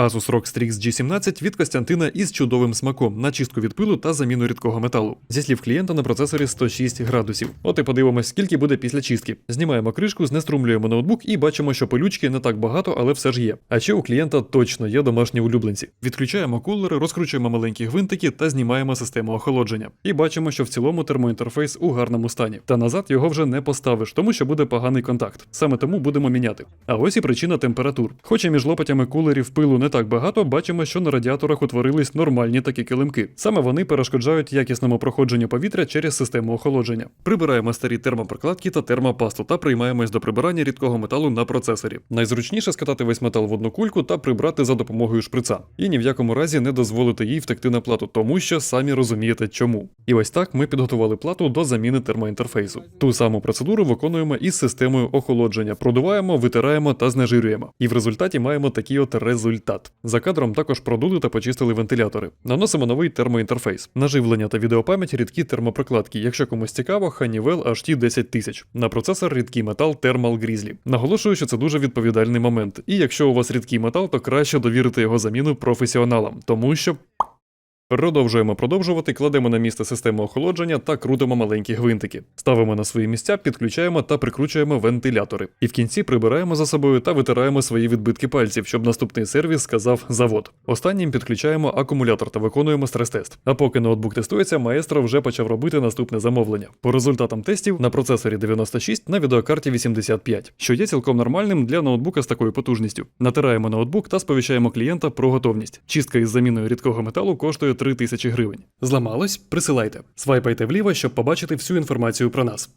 Asus ROG Strix G17 від Костянтина із чудовим смаком на чистку від пилу та заміну рідкого металу. Зі слів клієнта на процесорі 106 градусів. От і подивимось, скільки буде після чистки. Знімаємо кришку, знеструмлюємо ноутбук і бачимо, що пилючки не так багато, але все ж є. А ще у клієнта точно є домашні улюбленці. Відключаємо кулери, розкручуємо маленькі гвинтики та знімаємо систему охолодження. І бачимо, що в цілому термоінтерфейс у гарному стані. Та назад його вже не поставиш, тому що буде поганий контакт. Саме тому будемо міняти. А ось і причина температур. Хоча між лопатями кулерів пилу не так багато, бачимо, що на радіаторах утворились нормальні такі килимки. Саме вони перешкоджають якісному проходженню повітря через систему охолодження. Прибираємо старі термопрокладки та термопасту та приймаємось до прибирання рідкого металу на процесорі. Найзручніше скатати весь метал в одну кульку та прибрати за допомогою шприца. І ні в якому разі не дозволити їй втекти на плату, тому що самі розумієте чому. І ось так ми підготували плату до заміни термоінтерфейсу. Ту саму процедуру виконуємо із системою охолодження, продуваємо, витираємо та знежирюємо. І в результаті маємо такий от результат. За кадром також продули та почистили вентилятори. Наносимо новий термоінтерфейс. Наживлення та відеопам'ять рідкі термопрокладки. Якщо комусь цікаво, Honeywell HT 10000. На процесор рідкий метал Thermal Grizzly. Наголошую, що це дуже відповідальний момент. І якщо у вас рідкий метал, то краще довірити його заміну професіоналам, тому що. Продовжуємо продовжувати, кладемо на місце систему охолодження та крутимо маленькі гвинтики. Ставимо на свої місця, підключаємо та прикручуємо вентилятори. І в кінці прибираємо за собою та витираємо свої відбитки пальців, щоб наступний сервіс сказав завод. Останнім підключаємо акумулятор та виконуємо стрес-тест. А поки ноутбук тестується, маестро вже почав робити наступне замовлення. По результатам тестів на процесорі 96 на відеокарті 85, що є цілком нормальним для ноутбука з такою потужністю. Натираємо ноутбук та сповіщаємо клієнта про готовність. Чистка із заміною рідкого металу коштує 3000 гривень. Зламалось? Присилайте. Свайпайте вліво, щоб побачити всю інформацію про нас.